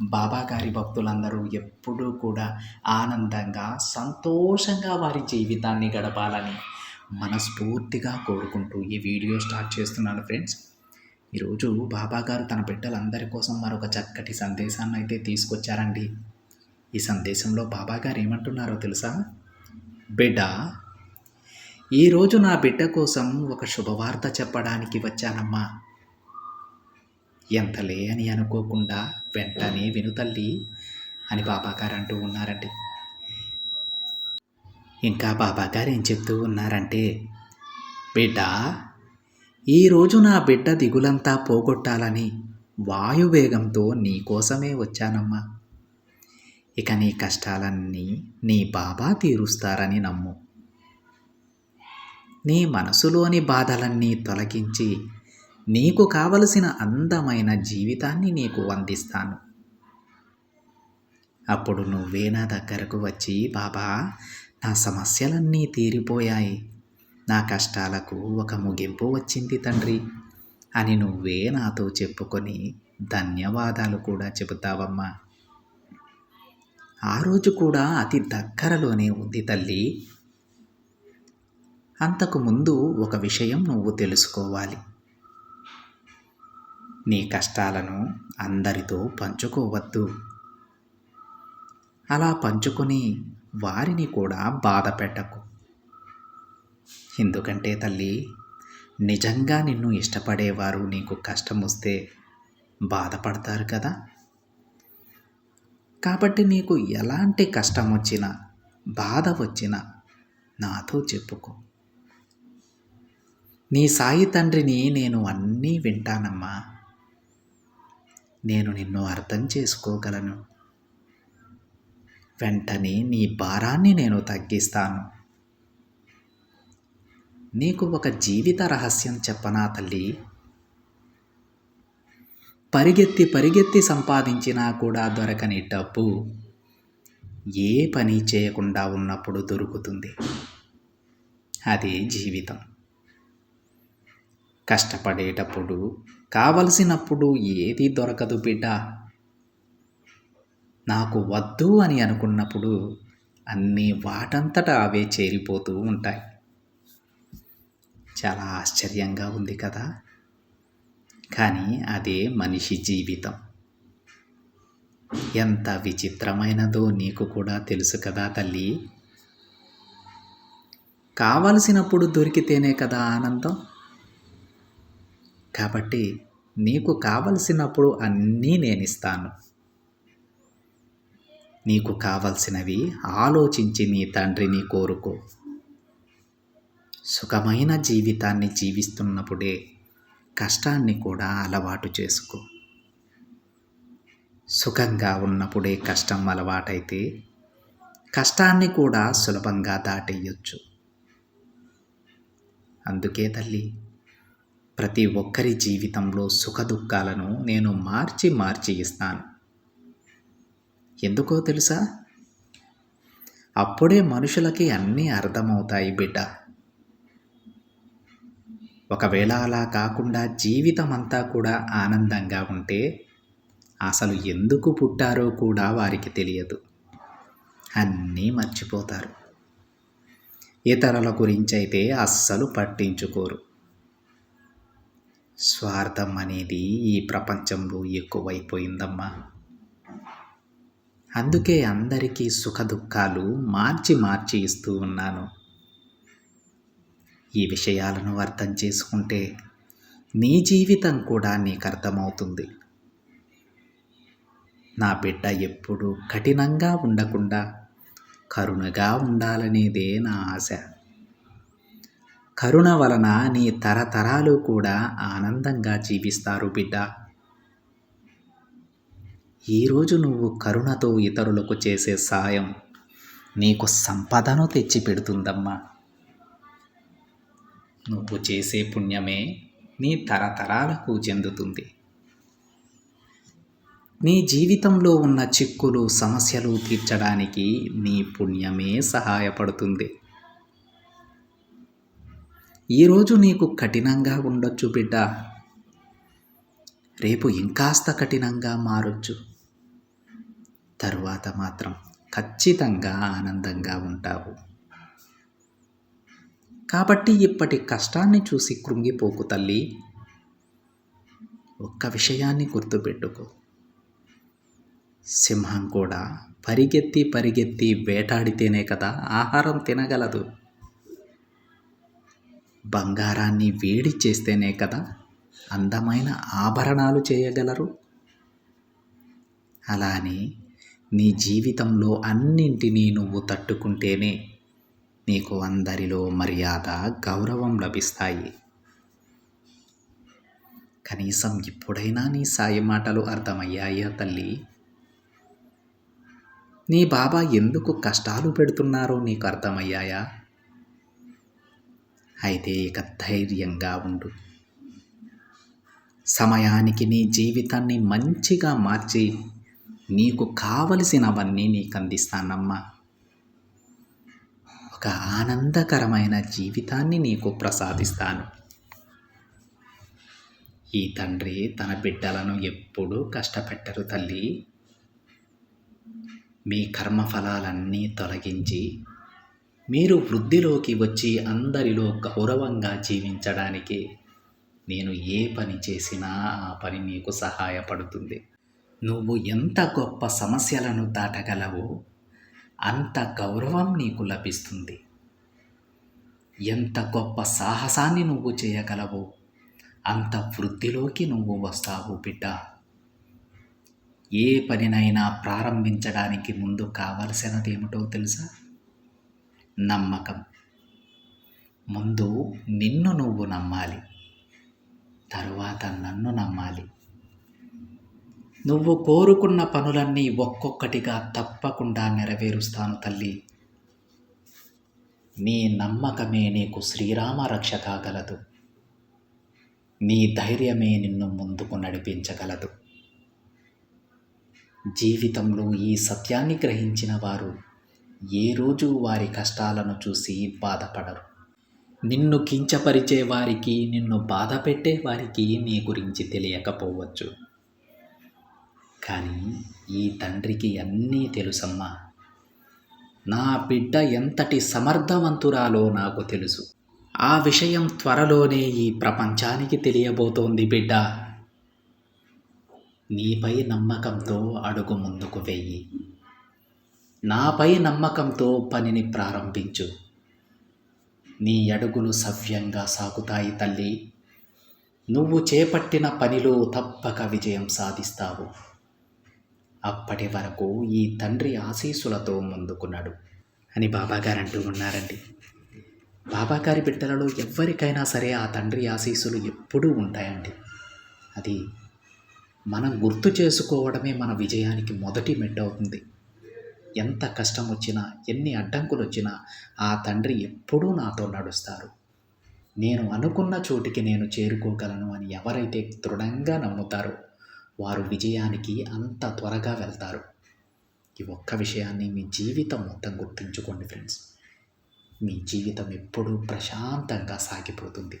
బాబా గారి భక్తులందరూ ఎప్పుడూ కూడా ఆనందంగా సంతోషంగా వారి జీవితాన్ని గడపాలని మనస్ఫూర్తిగా కోరుకుంటూ ఈ వీడియో స్టార్ట్ చేస్తున్నాను ఫ్రెండ్స్. ఈరోజు బాబా గారు తన బిడ్డలందరి కోసం మరొక చక్కటి సందేశాన్ని అయితే తీసుకొచ్చారండి. ఈ సందేశంలో బాబా గారు ఏమంటున్నారో తెలుసా? బిడ్డ ఈరోజు నా బిడ్డ కోసం ఒక శుభవార్త చెప్పడానికి వచ్చానమ్మా. ఎంతలే అని అనుకోకుండా వెంటనే వినుతల్లి అని బాబాగారు అంటూ ఉన్నారండి. ఇంకా బాబాగారు ఏం చెప్తూ ఉన్నారంటే బిడ్డ ఈరోజు నా బిడ్డ దిగులంతా పోగొట్టాలని వాయువేగంతో నీ కోసమే వచ్చానమ్మా. ఇక నీ కష్టాలన్నీ నీ బాబా తీరుస్తారని నమ్ము. నీ మనసులోని బాధలన్నీ తొలగించి నీకు కావలసిన అందమైన జీవితాన్ని నీకు అందిస్తాను. అప్పుడు నువ్వే నా దగ్గరకు వచ్చి బాబా నా సమస్యలన్నీ తీరిపోయాయి. నా కష్టాలకు ఒక ముగింపు వచ్చింది తండ్రి అని నువ్వే నాతో చెప్పుకొని ధన్యవాదాలు కూడా చెబుతావమ్మా. ఆ రోజు కూడా అతి దగ్గరలోనే ఉంది తల్లి. అంతకు ముందు ఒక విషయం నువ్వు తెలుసుకోవాలి. నీ కష్టాలను అందరితో పంచుకోవద్దు. అలా పంచుకొని వారిని కూడా బాధ పెట్టకు. ఎందుకంటే తల్లి నిజంగా నిన్ను ఇష్టపడేవారు నీకు కష్టం వస్తే బాధపడతారు కదా? కాబట్టి నీకు ఎలాంటి కష్టం వచ్చినా బాధ వచ్చినా నాతో చెప్పుకో. నీ సాయి తండ్రిని నేను అన్నీ వింటానమ్మా. నేను నిన్ను అర్థం చేసుకోగలను. వెంటనే నీ భారాన్ని నేను తగ్గిస్తాను. నీకు ఒక జీవిత రహస్యం చెప్పనా తల్లి? పరిగెత్తి పరిగెత్తి సంపాదించినా కూడా దొరకని డబ్బు ఏ పని చేయకుండా ఉన్నప్పుడు దొరుకుతుంది. అదే జీవితం. కష్టపడేటప్పుడు కావలసినప్పుడు ఏది దొరకదు బిడ్డ? నాకు వద్దు అని అనుకున్నప్పుడు అన్నీ వాటంతట అవే చేరిపోతూ ఉంటాయి. చాలా ఆశ్చర్యంగా ఉంది కదా? కానీ అదే మనిషి జీవితం. ఎంత విచిత్రమైనదో నీకు కూడా తెలుసు కదా తల్లి. కావలసినప్పుడు దొరికితేనే కదా ఆనందం. కాబట్టి నీకు కావలసినప్పుడు అన్నీ నేను ఇస్తాను నీకు కావలసినవి ఆలోచించి నీ తండ్రిని కోరుకో. సుఖమైన జీవితాన్ని జీవిస్తున్నప్పుడే కష్టాన్ని కూడా అలవాటు చేసుకో. సుఖంగా ఉన్నప్పుడే కష్టం అలవాటైతే కష్టాన్ని కూడా సులభంగా దాటేయొచ్చు. అందుకే తల్లి ప్రతి ఒక్కరి జీవితంలో సుఖదుఖాలను నేను మార్చి మార్చి ఇస్తాను. ఎందుకో తెలుసా? అప్పుడే మనుషులకి అన్నీ అర్థమవుతాయి బిడ్డ. ఒకవేళ అలా కాకుండా జీవితం అంతా కూడా ఆనందంగా ఉంటే అసలు ఎందుకు పుట్టారో కూడా వారికి తెలియదు. అన్నీ మర్చిపోతారు. ఇతరుల గురించి అయితే అస్సలు పట్టించుకోరు. స్వార్థం అనేది ఈ ప్రపంచంలో ఎక్కువైపోయిందమ్మా. అందుకే అందరికీ సుఖ దుఃఖాలు మార్చి మార్చి ఇస్తూ ఉన్నాను. ఈ విషయాలను అర్థం చేసుకుంటే నీ జీవితం కూడా నీకు అర్థమవుతుంది. నా బిడ్డ ఎప్పుడూ కఠినంగా ఉండకుండా కరుణగా ఉండాలనేదే నా ఆశ. కరుణ వలన నీ తరతరాలు కూడా ఆనందంగా జీవిస్తారు బిడ్డ. ఈరోజు నువ్వు కరుణతో ఇతరులకు చేసే సాయం నీకు సంపదను తెచ్చిపెడుతుందమ్మా నువ్వు చేసే పుణ్యమే నీ తరతరాలకు చెందుతుంది. నీ జీవితంలో ఉన్న చిక్కులు సమస్యలు తీర్చడానికి నీ పుణ్యమే సహాయపడుతుంది. ఈరోజు నీకు కఠినంగా ఉండొచ్చు బిడ్డ. రేపు ఇంకాస్త కఠినంగా మారొచ్చు. తరువాత మాత్రం ఖచ్చితంగా ఆనందంగా ఉంటావు. కాబట్టి ఇప్పటి కష్టాన్ని చూసి కృంగిపోకు తల్లి. ఒక్క విషయాన్ని గుర్తుపెట్టుకో. సింహం కూడా పరిగెత్తి పరిగెత్తి వేటాడితేనే కదా ఆహారం తినగలదు. బంగారాన్ని వేడి చేస్తేనే కదా అందమైన ఆభరణాలు చేయగలరు? అలానే నీ జీవితంలో అన్నింటినీ నువ్వు తట్టుకుంటేనే నీకు అందరిలో మర్యాద గౌరవం లభిస్తాయి. కనీసం ఇప్పుడైనా నీ సాయి మాటలు అర్థమయ్యాయా తల్లి? నీ బాబా ఎందుకు కష్టాలు పెడుతున్నారో నీకు అర్థమయ్యాయా? అయితే ఇక ధైర్యంగా ఉండు. సమయానికి నీ జీవితాన్ని మంచిగా మార్చి నీకు కావలసినవన్నీ నీకు అందిస్తానమ్మా. ఒక ఆనందకరమైన జీవితాన్ని నీకు ప్రసాదిస్తాను. ఈ తండ్రి తన బిడ్డలను ఎప్పుడూ కష్టపెట్టరు తల్లి. మీ కర్మఫలాలన్నీ తొలగించి మీరు వృద్ధిలోకి వచ్చి అందరిలో గౌరవంగా జీవించడానికి నేను ఏ పని చేసినా ఆ పని నీకు సహాయపడుతుంది. నువ్వు ఎంత గొప్ప సమస్యలను దాటగలవో అంత గౌరవం నీకు లభిస్తుంది. ఎంత గొప్ప సాహసాన్ని నువ్వు చేయగలవో అంత వృద్ధిలోకి నువ్వు వస్తావు బిడ్డ. ఏ పనినైనా ప్రారంభించడానికి ముందు కావలసినది ఏమిటో తెలుసా? నమ్మకం. ముందు నిన్ను నువ్వు నమ్మాలి. తరువాత నన్ను నమ్మాలి. నువ్వు కోరుకున్న పనులన్నీ ఒక్కొక్కటిగా తప్పకుండా నెరవేరుస్తాను తల్లి. నీ నమ్మకమే నీకు శ్రీరామ రక్ష కాగలదు నీ ధైర్యమే నిన్ను ముందుకు నడిపించగలదు. జీవితంలో ఈ సత్యాన్ని గ్రహించిన వారు ఏ రోజు వారి కష్టాలను చూసి బాధపడరు. నిన్ను కించపరిచే వారికి నిన్ను బాధ పెట్టే వారికి నీ గురించి తెలియకపోవచ్చు. కానీ ఈ తండ్రికి అన్నీ తెలుసమ్మా. నా బిడ్డ ఎంతటి సమర్థవంతురాలో నాకు తెలుసు. ఆ విషయం త్వరలోనే ఈ ప్రపంచానికి తెలియబోతోంది బిడ్డ. నీపై నమ్మకంతో అడుగు ముందుకు వెయ్యి. నాపై నమ్మకంతో పనిని ప్రారంభించు. నీ అడుగులు సవ్యంగా సాగుతాయి తల్లి. నువ్వు చేపట్టిన పనిలో తప్పక విజయం సాధిస్తావు. అప్పటి వరకు ఈ తండ్రి ఆశీస్సులతో ముందుకున్నాడు అని బాబాగారు అంటూ ఉన్నారండి. బాబాగారి బిడ్డలలో ఎవరికైనా సరే ఆ తండ్రి ఆశీస్సులు ఎప్పుడూ ఉంటాయండి. అది మనం గుర్తు చేసుకోవడమే మన విజయానికి మొదటి మెట్టవుతుంది ఎంత కష్టం వచ్చినా ఎన్ని అడ్డంకులు వచ్చినా ఆ తండ్రి ఎప్పుడూ నాతో నడుస్తారు. నేను అనుకున్న చోటికి నేను చేరుకోగలను అని ఎవరైతే దృఢంగా నమ్ముతారో వారు విజయానికి అంత త్వరగా వెళ్తారు. ఈ ఒక్క విషయాన్ని మీ జీవితం మొత్తం గుర్తుంచుకోండి ఫ్రెండ్స్. మీ జీవితం ఎప్పుడూ ప్రశాంతంగా సాగిపోతుంది.